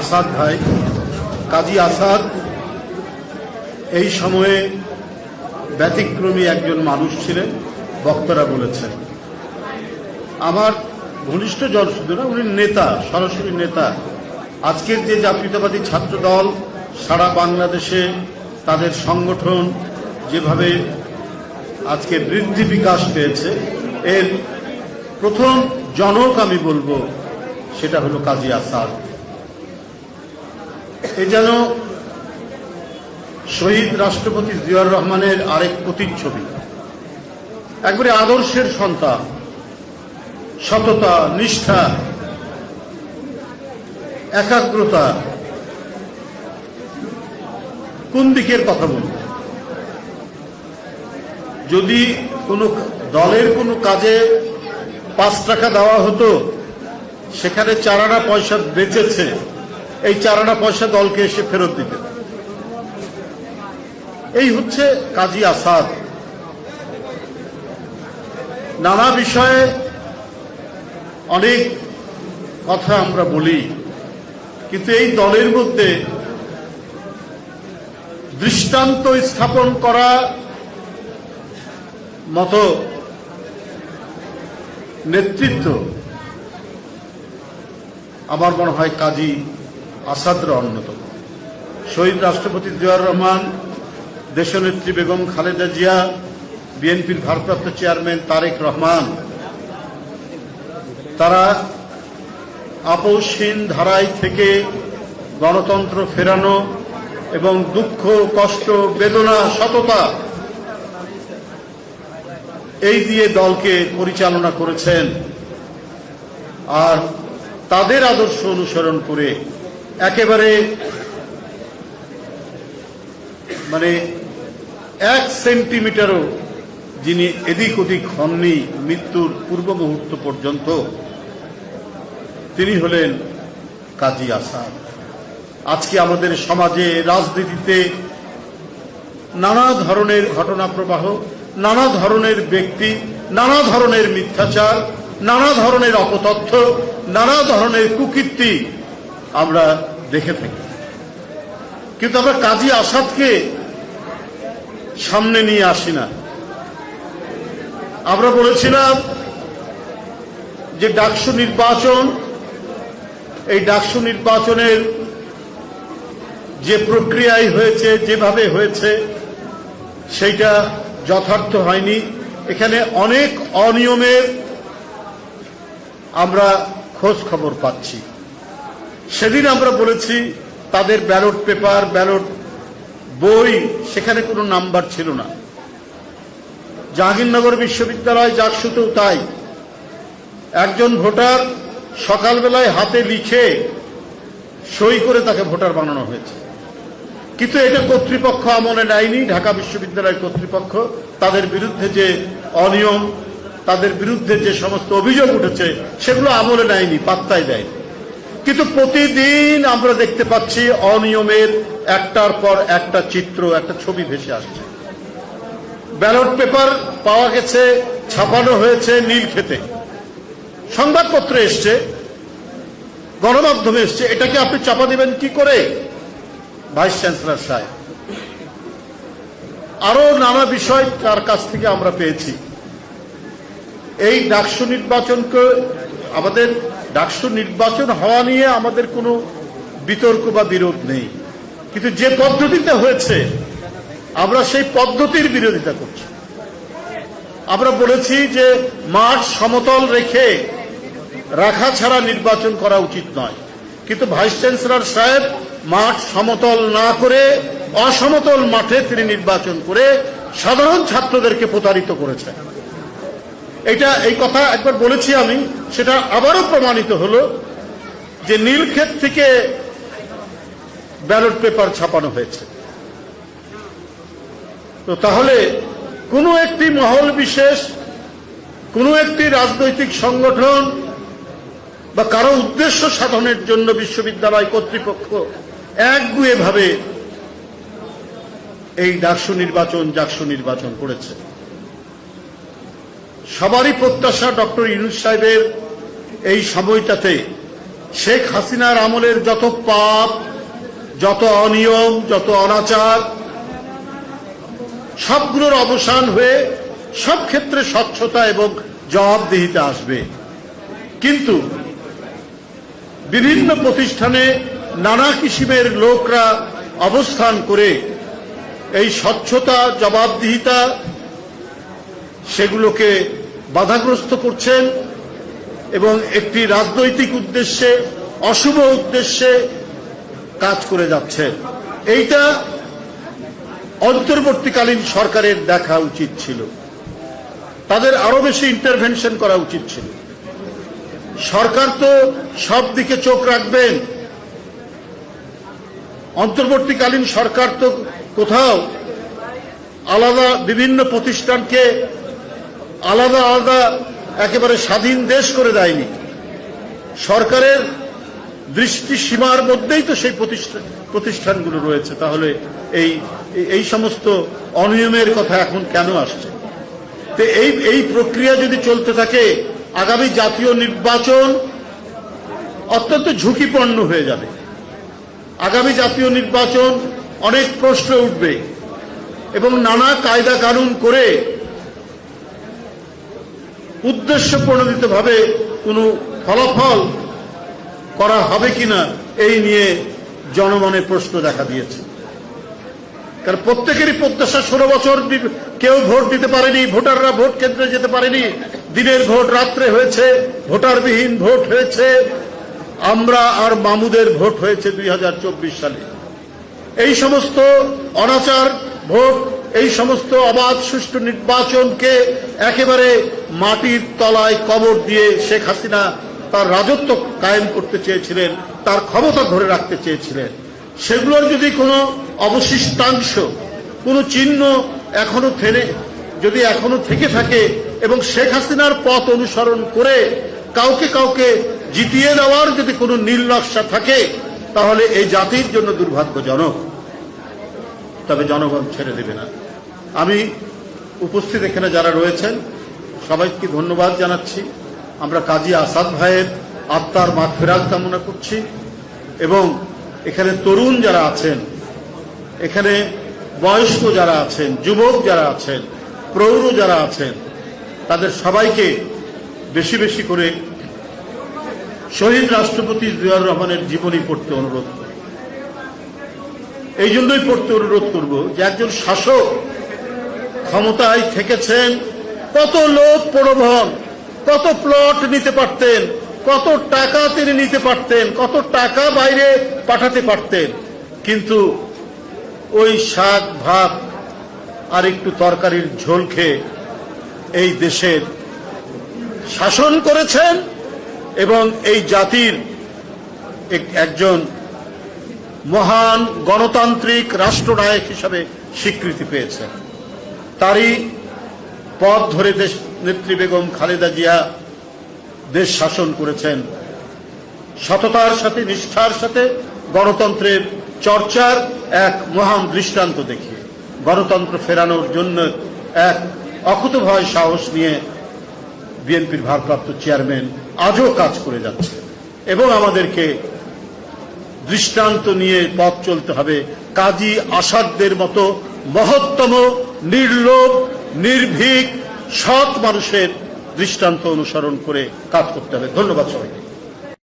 আসাদ ভাই, কাজী আসাদ, এই সময়ে ব্যতিক্রমী একজন মানুষ ছিলেন, বক্তারা বলেছেন। আমার ঘনিষ্ঠ জন শুধু না উনি নেতা, সরাসরি নেতা। আজকের যে জাতীয়তাবাদী ছাত্র দল সারা বাংলাদেশে তাদের সংগঠন যেভাবে আজকে বৃদ্ধি বিকাশ পেয়েছে, এর প্রথম জনক আমি বলব, সেটা হলো কাজী আসাদ। এ যেন শহীদ রাষ্ট্রপতি জিয়াউর রহমানের আরেক প্রতিচ্ছবি। একবারে আদর্শের সন্তান, সততা, নিষ্ঠা, একাগ্রতা। কোন দিকের কথা বলব? যদি কোনো দলের কোনো কাজে পাঁচ টাকা দেওয়া হতো, সেখানে চারানা পয়সা বেঁচেছে এই চারানা পয়সা দলকে এসে ফেরত দিতে। এই হচ্ছে কাজী আসাদ। নানা বিষয়ে অনেক কথা আমরা বলি, কিন্তু এই দলের মধ্যে দৃষ্টান্ত স্থাপন করা মতো নেতৃত্ব আমার মনে হয় কাজী আসাদরা অন্যতম। শহীদ রাষ্ট্রপতি জিয়াউর রহমান দেশনেত্রী বেগম খালেদা জিয়া, বিএনপির ভারপ্রাপ্ত চেয়ারম্যান তারেক রহমান। তারা আপোষহীন ধারায় থেকে গণতন্ত্র ফেরানো এবং দুঃখ, কষ্ট, বেদনা, সততা এই দিয়ে দলকে পরিচালনা করেছেন। আর তাদের আদর্শ অনুসরণ করে একেবারে মানে এক সেন্টিমিটারও যিনি এদিক ওদিক হননি মৃত্যুর পূর্ব মুহূর্ত পর্যন্ত, তিনি হলেন কাজী আসাদ। আজকে আমাদের সমাজে, রাজনীতিতে নানা ধরনের ঘটনা প্রবাহ, নানা ধরনের ব্যক্তি, নানা ধরনের মিথ্যাচার, নানা ধরনের অপতথ্য, নানা ধরনের কুকীর্তি আমরা দেখে থাকি। কিন্তু আমরা কাজী আসাদকে সামনে নিয়ে আসি না। আমরা বলেছিলাম যে ডাকসু নির্বাচন, এই ডাকসু নির্বাচনের যে প্রক্রিয়ায় হয়েছে, যেভাবে হয়েছে, সেইটা যথার্থ হয়নি। এখানে অনেক অনিয়মের আমরা খোঁজ খবর পাচ্ছি। সেদিন আমরা বলেছি, তাদের ব্যালট পেপার, ব্যালট বই, সেখানে কোনো নাম্বার ছিল না। জাহাঙ্গীরনগর বিশ্ববিদ্যালয় জাকসুতেও তাই। একজন ভোটার সকালবেলায় হাতে লিখে সই করে তাকে ভোটার বানানো হয়েছে। কিন্তু এটা কর্তৃপক্ষ আমলে নেয়নি, ঢাকা বিশ্ববিদ্যালয় কর্তৃপক্ষ। তাদের বিরুদ্ধে যে অনিয়ম, তাদের বিরুদ্ধে যে সমস্ত অভিযোগ উঠেছে, সেগুলো আমলে নেয়নি, পাত্তাই দেয়নি। কিন্তু প্রতিদিন আমরা দেখতে পাচ্ছি অনিয়মের একটার পর একটা চিত্র, একটা ছবি ভেসে আসছে। ব্যালট পেপার পাওয়া গেছে, ছাপানো হয়েছে নীল খেতে। সংবাদপত্রে এসছে, গণমাধ্যমে এসছে। এটাকে আপনি চাপা দেবেন কি করে? ভাইস চ্যান্সেলর সাহেব। আরও নানা বিষয় তার কাছ থেকে আমরা পেয়েছি। এই ডাকসু নির্বাচনকে আমাদের ডাকসু নির্বাচন হওয়া নিয়ে আমাদের কোনো বিতর্ক বা বিরোধ নেই। কিন্তু যে পদ্ধতিতে হয়েছে, আমরা সেই পদ্ধতির বিরোধিতা করছি। আমরা বলেছি যে মাঠ সমতল রেখে রাখা ছাড়া নির্বাচন করা উচিত নয়। কিন্তু ভাইস চ্যান্সেলর সাহেব মাঠ সমতল না করে, অসমতল মাঠে তিনি নির্বাচন করে সাধারণ ছাত্রদেরকে প্রতারিত করেছেন। এটা এই কথা একবার বলেছি আমি, সেটা আবারও প্রমাণিত হলো যে নীলক্ষেত থেকে ব্যালট পেপার ছাপানো হয়েছে। তো তাহলে কোনো একটি মহল বিশেষ, কোনো একটি রাজনৈতিক সংগঠন বা কারও উদ্দেশ্য সাধনের জন্য বিশ্ববিদ্যালয় কর্তৃপক্ষ একগুয়ে ভাবে এই ডাকসু নির্বাচন, জাকসু নির্বাচন করেছে। সবারই প্রত্যাশা ডক্টর ইনুস সাহেবের এই সময়টাতে। শেখ হাসিনার আমলের যত পাপ, যত অনিয়ম, যত অনাচার, সবগুলোর অবসান হয়ে সব ক্ষেত্রে স্বচ্ছতা এবং জবাবদিহিতে আসবে। কিন্তু বিভিন্ন প্রতিষ্ঠানে নানা কিসিমের লোকরা অবস্থান করে এই স্বচ্ছতা, জবাবদিহিতা সেগুলোকে বাধাগ্রস্ত করছেন এবং একটি রাজনৈতিক উদ্দেশ্যে, অশুভ উদ্দেশ্যে কাজ করে যাচ্ছে এইটা অন্তর্বর্তীকালীন সরকারের দেখা উচিত ছিল। তাদের আরও বেশি ইন্টারভেনশন করা উচিত ছিল। সরকার তো সব দিকে চোখ রাখবেন। অন্তর্বর্তীকালীন সরকার তো কোথাও আলাদা বিভিন্ন প্রতিষ্ঠানকে আলাদা আলাদা একেবারে স্বাধীন দেশ করে দেয়নি। সরকারের দৃষ্টি সীমার মধ্যেই তো সেই প্রতিষ্ঠান প্রতিষ্ঠানগুলো রয়েছে। তাহলে এই এই সমস্ত অনিয়মের কথা এখন কেন আসছে? তো এই এই প্রক্রিয়া যদি চলতে থাকে, আগামী জাতীয় নির্বাচন অত্যন্ত ঝুঁকিপূর্ণ হয়ে যাবে। আগামী জাতীয় নির্বাচন অনেক প্রশ্ন উঠবে এবং নানা কায়দা কানুন করে উদ্দেশ্য প্রণোদিতভাবে কোনো ফলাফল করা হবে কিনা এই নিয়ে জনমনে প্রশ্ন দেখা দিয়েছে। কারণ প্রত্যেকেরই প্রত্যাশা ষোলো বছর কেউ ভোট দিতে পারেনি, ভোটাররা ভোট কেন্দ্রে যেতে পারেনি, দিনের ভোট রাত্রে হয়েছে, ভোটারবিহীন ভোট হয়েছে, আমরা আর মামুদের ভোট হয়েছে দুই হাজার চব্বিশ সালে। এই সমস্ত অনাচার, ভোট এই সমস্ত অবাধ সুষ্ঠু নির্বাচনকে একেবারে মাটির তলায় কবর দিয়ে শেখ হাসিনা তার রাজত্ব কায়েম করতে চেয়েছিলেন, তার ক্ষমতা ধরে রাখতে চেয়েছিলেন। সেগুলোর যদি কোনো অবশিষ্টাংশ, কোনো চিহ্ন এখনও থেনে যদি এখনও থেকে থাকে এবং শেখ হাসিনার পথ অনুসরণ করে কাউকে কাউকে জিতিয়ে দেওয়ার যদি কোনো নকশা থাকে, তাহলে এই জাতির জন্য দুর্ভাগ্যজনক। তবে জনগণ ছেড়ে দেবে না। আমি উপস্থিত এখানে যারা রয়েছেন, সবাইকে ধন্যবাদ জানাচ্ছি। আমরা কাজী আসাদ ভাইয়ের আত্মার মাগফিরাত কামনা করছি এবং এখানে তরুণ যারা আছেন, এখানে বয়স্ক যারা আছেন, যুবক যারা আছেন, প্রৌঢ় যারা আছেন, তাদের সবাইকে বেশি বেশি করে শহীদ রাষ্ট্রপতি জিয়াউর রহমানের জীবনী পড়তে অনুরোধ করি এই জন্যই পড়তে অনুরোধ করব যে একজন শাসক ক্ষমতায় থেকেছেন, কত লোক প্রলোভন, কত প্লট নিতে পারতেন, কত টাকা তিনি নিতে পারতেন, কত টাকা বাইরে পাঠাতে পারতেন। কিন্তু ওই শাক, ভাত আর একটু তরকারির ঝোল খেয়ে এই দেশের শাসন করেছেন এবং এই জাতির এক- একজন মহান গণতান্ত্রিক রাষ্ট্রনায়ক হিসাবে স্বীকৃতি পেয়েছেন। তারই পথ ধরে দেশ নেত্রী বেগম খালেদা জিয়া দেশ শাসন করেছেন। সততার সাথে, নিষ্ঠার সাথে গণতন্ত্রের চর্চার এক মহান দৃষ্টান্ত দেখিয়ে, গণতন্ত্র ফেরানোর জন্য এক অকুতভয় সাহস নিয়ে বিএনপির ভারপ্রাপ্ত চেয়ারম্যান আজও কাজ করে যাচ্ছে এবং আমাদেরকে দৃষ্টান্ত নিয়ে পথ চলতে হবে। কাজী আসাদদের মতো মহত্তম নির্লোভ নির্ভীক সৎ মানুষের দৃষ্টান্ত অনুসরণ করে কাজ করতে হবে। ধন্যবাদ সবাইকে।